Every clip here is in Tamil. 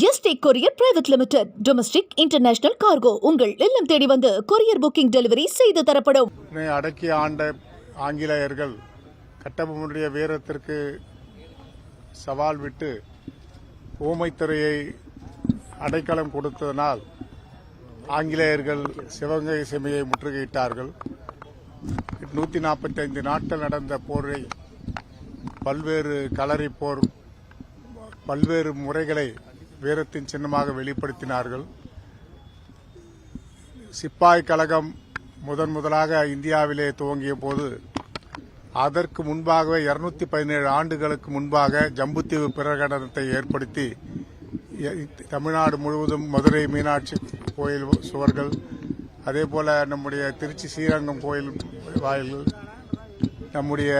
ST courier private limited. Domestic international cargo உங்கள் இல்லம் தேடி வந்து கொரியர் புக்கிங் டெலிவரி செய்து தரப்படும். அடக்கி ஆண்ட ஆங்கிலேயர்கள் கட்டபொம்மனுடைய வீரத்திற்கு சவால் விட்டு ஊமைத்துறையை அடைக்கலம் கொடுத்ததனால் ஆங்கிலேயர்கள் சிவகங்கை செமையை முற்றுகையிட்டார்கள். நூற்றி நாற்பத்தைந்து நாட்கள் நடந்த போரை பல்வேறு களரி போர் பல்வேறு முறைகளை வீரத்தின் சின்னமாக வெளிப்படுத்தினார்கள். சிப்பாய் கழகம் முதன் முதலாக இந்தியாவிலே துவங்கிய போது அதற்கு முன்பாகவே இருநூத்தி பதினேழு ஆண்டுகளுக்கு முன்பாக ஜம்புத்தீவு பிரகடனத்தை ஏற்படுத்தி தமிழ்நாடு முழுவதும் மதுரை மீனாட்சி கோயில் சுவர்கள் அதே போல நம்முடைய திருச்சி ஸ்ரீரங்கம் கோயில் வாயில்கள் நம்முடைய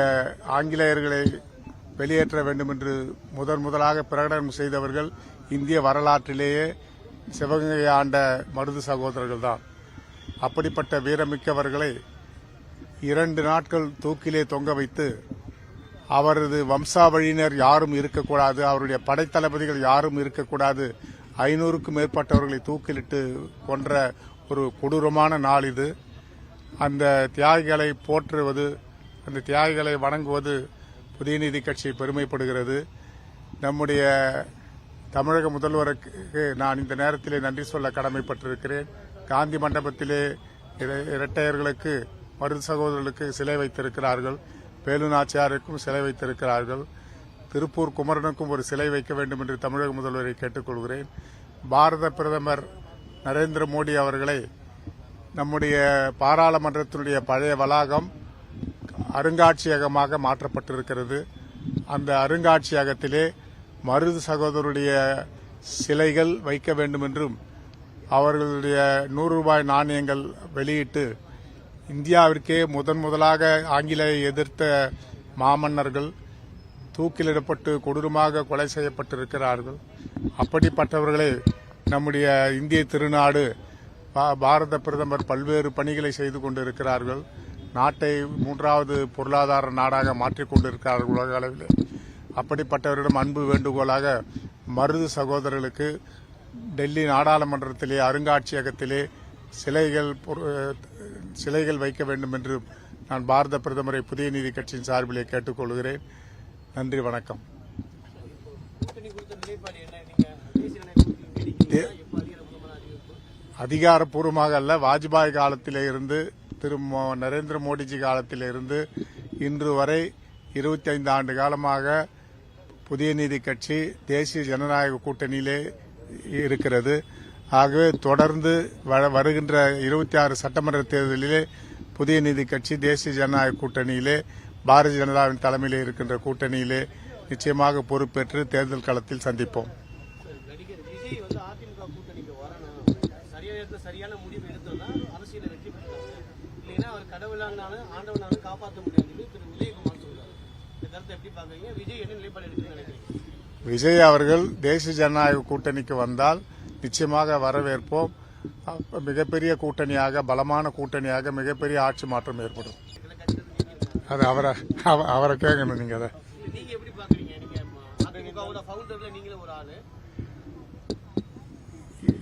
ஆங்கிலேயர்களை வெளியேற்ற வேண்டும் என்று முதன் முதலாக பிரகடனம் செய்தவர்கள் இந்திய வரலாற்றிலேயே சிவகங்கை ஆண்ட மருது சகோதரர்கள் தான் அப்படிப்பட்ட வீரமிக்கவர்களை இரண்டு நாட்கள் தூக்கிலே தொங்க வைத்து அவரது வம்சாவழியினர் யாரும் இருக்கக்கூடாது அவருடைய படைத்தளபதிகள் யாரும் இருக்கக்கூடாது ஐநூறுக்கும் மேற்பட்டவர்களை தூக்கிலிட்டு கொன்ற ஒரு கொடூரமான நாள் இது. அந்த தியாகிகளை போற்றுவது அந்த தியாகிகளை வணங்குவது புதிய நீதி கட்சி பெருமைப்படுகிறது. நம்முடைய தமிழக முதல்வருக்கு நான் இந்த நேரத்திலே நன்றி சொல்ல கடமைப்பட்டிருக்கிறேன். காந்தி மண்டபத்திலே இர- இரட்டையர்களுக்கு மருது சகோதரர்களுக்கு சிலை வைத்திருக்கிறார்கள். வேலு நாச்சியாருக்கும் சிலை வைத்திருக்கிறார்கள். திருப்பூர் குமரனுக்கும் ஒரு சிலை வைக்க வேண்டும் என்று தமிழக முதல்வரை கேட்டுக்கொள்கிறேன். பாரத பிரதமர் நரேந்திர மோடி அவர்களை நம்முடைய பாராளுமன்றத்தினுடைய பழைய வளாகம் அருங்காட்சியகமாக மாற்றப்பட்டிருக்கிறது. அந்த அருங்காட்சியகத்திலே மருது சகோதரருடைய சிலைகள் வைக்க வேண்டும் என்றும் அவர்களுடைய நூறு ரூபாய் நாணயங்கள் வெளியிட்டு இந்தியாவிற்கே முதன் முதலாக ஆங்கிலேயை எதிர்த்த மாமன்னர்கள் தூக்கிலிடப்பட்டு கொடூரமாக கொலை செய்யப்பட்டிருக்கிறார்கள். அப்படிப்பட்டவர்களை நம்முடைய இந்திய திருநாடு பா- பாரத பிரதமர் பல்வேறு பணிகளை செய்து கொண்டிருக்கிறார்கள். நாட்டை மூன்றாவது பொருளாதார நாடாக மாற்றிக்கொண்டிருக்கிறார்கள் உலக அளவில். அப்படிப்பட்டவரிடம் அன்பு வேண்டுகோளாக மருது சகோதரர்களுக்கு டெல்லி நாடாளுமன்றத்திலே அருங்காட்சியகத்திலே சிலைகள் பொரு- சிலைகள் வைக்க வேண்டும் என்று நான் பாரத பிரதமரை புதிய நீதி கட்சியின் சார்பிலே கேட்டுக்கொள்கிறேன். நன்றி வணக்கம். அதிகாரப்பூர்வமாக அல்ல வாஜ்பாய் காலத்திலே இருந்து திரு நரேந்திர மோடிஜி காலத்திலே இருந்து இன்று வரை இருபத்தி ஐந்து ஆண்டு காலமாக புதிய நீதி கட்சி தேசிய ஜனநாயக கூட்டணியிலே இருக்கிறது. ஆகவே தொடர்ந்து வ- வருகின்ற இருபத்தி ஆறு சட்டமன்ற தேர்தலிலே புதிய நீதி கட்சி தேசிய ஜனநாயக கூட்டணியிலே பாரதிய ஜனதாவின் தலைமையிலே இருக்கின்ற கூட்டணியிலே நிச்சயமாக பொறுப்பேற்று தேர்தல் களத்தில் சந்திப்போம். சரியான முடிவு கருத்தை எப்படி பாக்குறீங்க விஜய் என்ன நிலைப்பாடு எடுக்குன்னு நினைக்கிறீங்க? விஜய் அவர்கள் தேசிய ஜனநாயக கூட்டணிக்கு வந்தால் நிச்சயமாக வரவேற்போம். மிகப்பெரிய கூட்டணியாக பலமான கூட்டணியாக மிகப்பெரிய ஆட்சி மாற்றம் ஏற்படும். அது அவரை அவ- அவரை கேட்கணும் நீங்க அதை.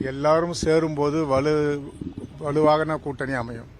எல்லாரும் சேரும்போது வலு வலுவான கூட்டணி அமையும்.